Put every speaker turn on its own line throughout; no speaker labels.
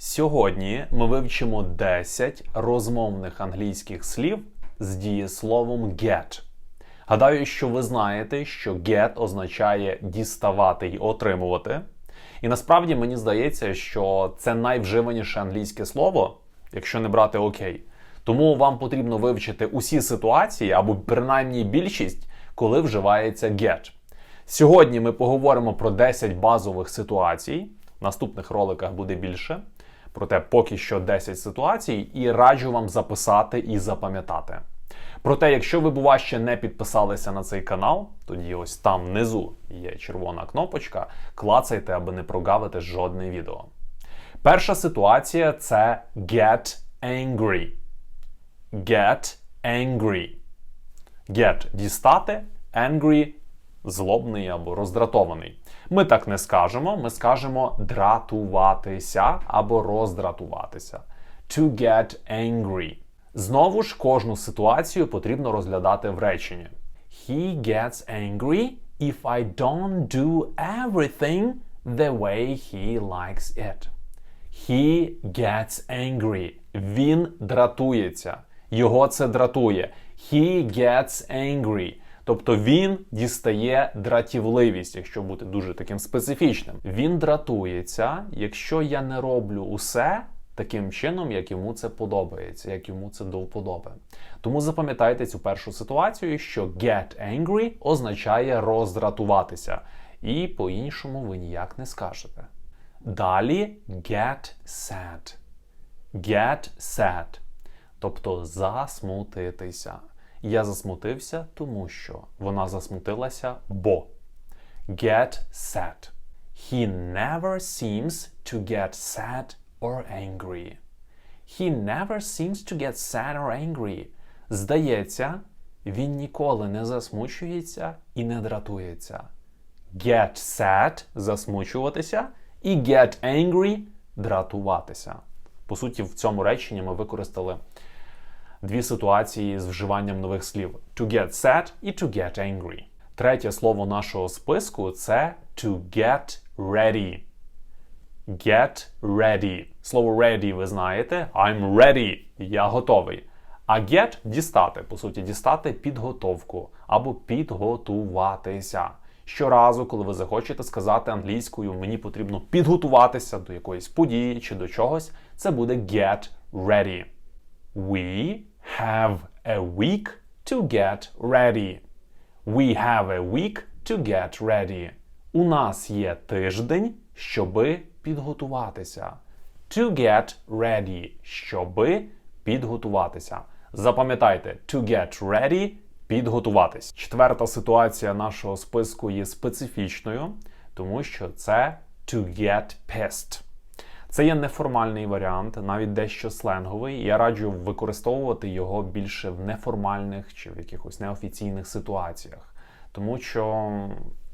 Сьогодні ми вивчимо 10 розмовних англійських слів з дієсловом get. Гадаю, що ви знаєте, що get означає діставати й отримувати. І насправді мені здається, що це найвживаніше англійське слово, якщо не брати окей. Тому вам потрібно вивчити усі ситуації або принаймні більшість, коли вживається get. Сьогодні ми поговоримо про 10 базових ситуацій. В наступних роликах буде більше. Проте поки що 10 ситуацій, і раджу вам записати і запам'ятати. Проте, якщо ви, бува, ще не підписалися на цей канал, тоді ось там внизу є червона кнопочка. Клацайте, аби не прогавити жодне відео. Перша ситуація це get angry. Get angry. Get дістати, angry злобний або роздратований. Ми так не скажемо, ми скажемо дратуватися або роздратуватися. To get angry. Знову ж кожну ситуацію потрібно розглядати в реченні. He gets angry if I don't do everything the way he likes it. He gets angry. Він дратується. Його це дратує. He gets angry. Тобто він дістає дратівливість, якщо бути дуже таким специфічним. Він дратується, якщо я не роблю усе таким чином, як йому це подобається, як йому це до вподоби. Тому запам'ятайте цю першу ситуацію, що get angry означає роздратуватися. І по-іншому ви ніяк не скажете. Далі get sad. Get sad. Тобто засмутитися. Я засмутився, тому що вона засмутилася, бо. Get sad. He never seems to get sad or angry. He never seems to get sad or angry. Здається, він ніколи не засмучується і не дратується. Get sad засмучуватися і get angry дратуватися. По суті, в цьому реченні ми використали дві ситуації з вживанням нових слів: to get sad і to get angry. Третє слово нашого списку це to get ready. Get ready. Слово ready ви знаєте. I'm ready. Я готовий. А get дістати, по суті, дістати підготовку або підготуватися. Щоразу, коли ви захочете сказати англійською, мені потрібно підготуватися до якоїсь події чи до чогось, це буде get ready. We have a week to get ready. We have a week to get ready. У нас є тиждень, щоби підготуватися. To get ready, щоби підготуватися. Запам'ятайте, to get ready підготуватись. Четверта ситуація нашого списку є специфічною, тому що це to get pissed. Це є неформальний варіант, навіть дещо сленговий. Я раджу використовувати його більше в неформальних чи в якихось неофіційних ситуаціях, тому що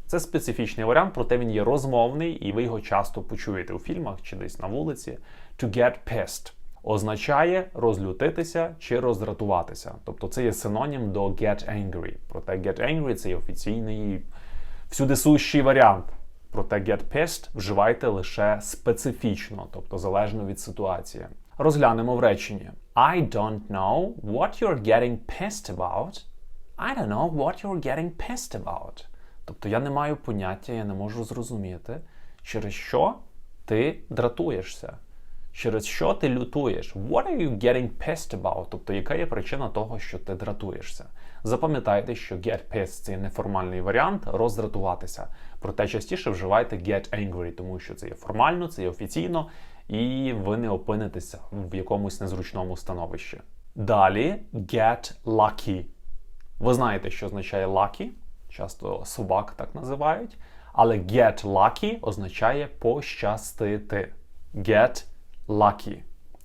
це специфічний варіант, проте він є розмовний, і ви його часто почуєте у фільмах чи десь на вулиці. To get pissed означає розлютитися чи роздратуватися. Тобто це є синонім до get angry. Проте get angry це є офіційний всюдисущий варіант. Проте get pissed вживайте лише специфічно, тобто залежно від ситуації. Розглянемо в реченні. I don't know what you're getting pissed about. I don't know what you're getting pissed about. Тобто я не маю поняття, я не можу зрозуміти, через що ти дратуєшся, через що ти лютуєш. What are you getting pissed about? Тобто, яка є причина того, що ти дратуєшся? Запам'ятайте, що get pissed – це неформальний варіант роздратуватися. Проте частіше вживайте get angry, тому що це є формально, це є офіційно, і ви не опинитеся в якомусь незручному становищі. Далі get lucky. Ви знаєте, що означає lucky? Часто собак так називають. Але get lucky означає пощастити. Get lucky.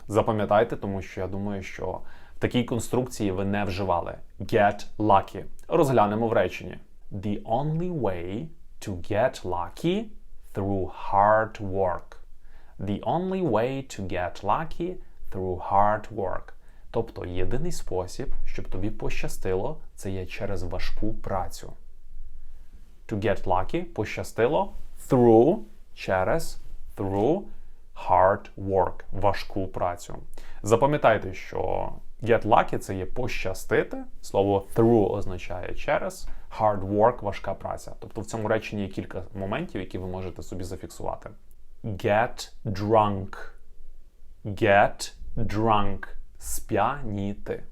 Запам'ятайте, тому що я думаю, що в такій конструкції ви не вживали. Get lucky. Розглянемо в реченні. The only way to get lucky through hard work. The only way to get lucky through hard work. Тобто єдиний спосіб, щоб тобі пощастило, це є через важку працю. To get lucky пощастило through через through hard work, важку працю. Запам'ятайте, що get lucky це є пощастити. Слово through означає через, hard work важка праця. Тобто в цьому реченні є кілька моментів, які ви можете собі зафіксувати. Get drunk. Get drunk. Сп'яніти.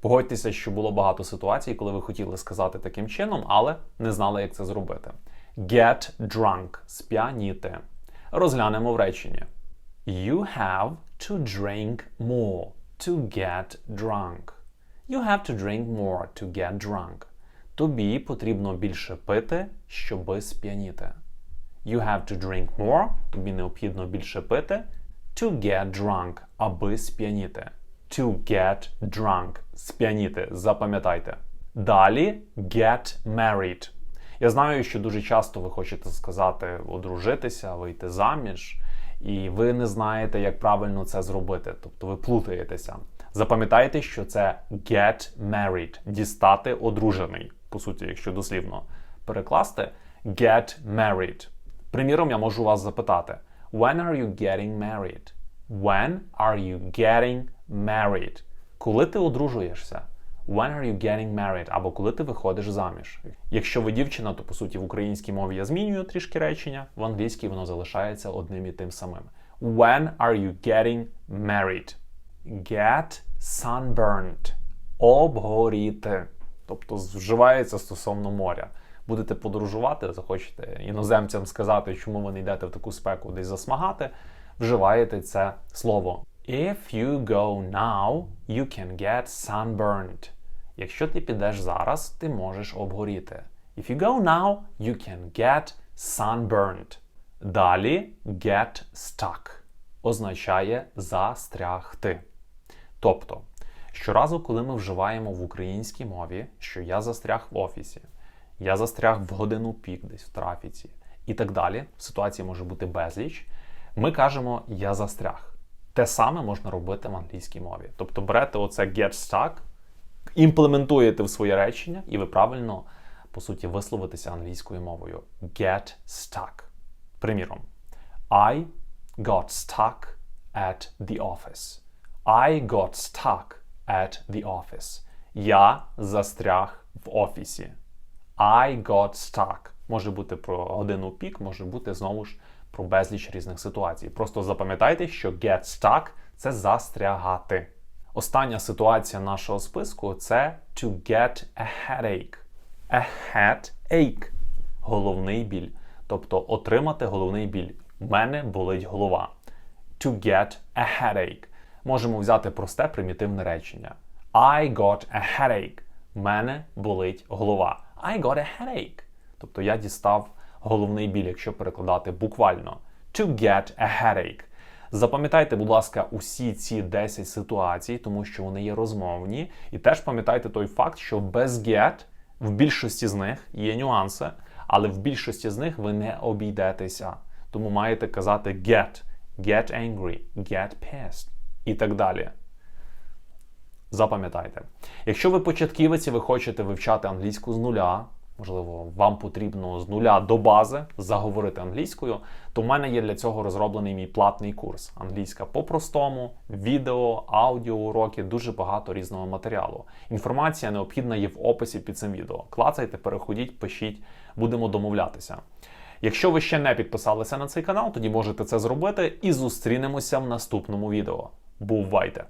Погодьтеся, що було багато ситуацій, коли ви хотіли сказати таким чином, але не знали, як це зробити. Get drunk. Сп'яніти. Розглянемо в реченні. You have to drink more to get drunk. You have to drink more to get drunk. Тобі потрібно більше пити, щоби сп'яніти. You have to drink more. Тобі необхідно більше пити. To get drunk, аби сп'яніти. To get drunk. Сп'яніти. Запам'ятайте. Далі get married. Я знаю, що дуже часто ви хочете сказати одружитися, вийти заміж, і ви не знаєте, як правильно це зробити. Тобто ви плутаєтеся. Запам'ятайте, що це get married, дістати одружений. По суті, якщо дослівно перекласти get married. Приміром, я можу вас запитати: When are you getting married? When are you getting married? Коли ти одружуєшся? When are you getting married? Або коли ти виходиш заміж. Якщо ви дівчина, то по суті в українській мові я змінюю трішки речення, в англійській воно залишається одним і тим самим. When are you getting married? Get sunburned. Обгоріти. Тобто вживається стосовно моря. Будете подорожувати, захочете іноземцям сказати, чому ви не йдете в таку спеку десь засмагати, вживаєте це слово. If you go now, you can get sunburned. Якщо ти підеш зараз, ти можеш обгоріти. If you go now, you can get sunburned. Далі get stuck означає застрягти. Тобто, щоразу, коли ми вживаємо в українській мові, що я застряг в офісі, я застряг в годину пік десь в трафіці і так далі, ситуації може бути безліч, ми кажемо я застряг. Те саме можна робити в англійській мові. Тобто берете оце get stuck, імплементуєте в своє речення, і ви правильно, по суті, висловитеся англійською мовою. Get stuck. Приміром, I got stuck at the office. I got stuck at the office. Я застряг в офісі. I got stuck. Може бути про годину пік, може бути знову ж про безліч різних ситуацій. Просто запам'ятайте, що get stuck – це застрягати. Остання ситуація нашого списку це to get a headache. A headache – головний біль. Тобто отримати головний біль. У мене болить голова. To get a headache. Можемо взяти просте примітивне речення. I got a headache. У мене болить голова. I got a headache. Тобто я дістав головний біль, якщо перекладати буквально. To get a headache. Запам'ятайте, будь ласка, усі ці 10 ситуацій, тому що вони є розмовні. І теж пам'ятайте той факт, що без get в більшості з них є нюанси, але в більшості з них ви не обійдетеся. Тому маєте казати get, get angry, get pissed і так далі. Запам'ятайте. Якщо ви початківець і ви хочете вивчати англійську з нуля, можливо, вам потрібно з нуля до бази заговорити англійською, то в мене є для цього розроблений мій платний курс. Англійська по-простому, відео, аудіо уроки, дуже багато різного матеріалу. Інформація необхідна є в описі під цим відео. Клацайте, переходіть, пишіть, будемо домовлятися. Якщо ви ще не підписалися на цей канал, тоді можете це зробити і зустрінемося в наступному відео. Бувайте!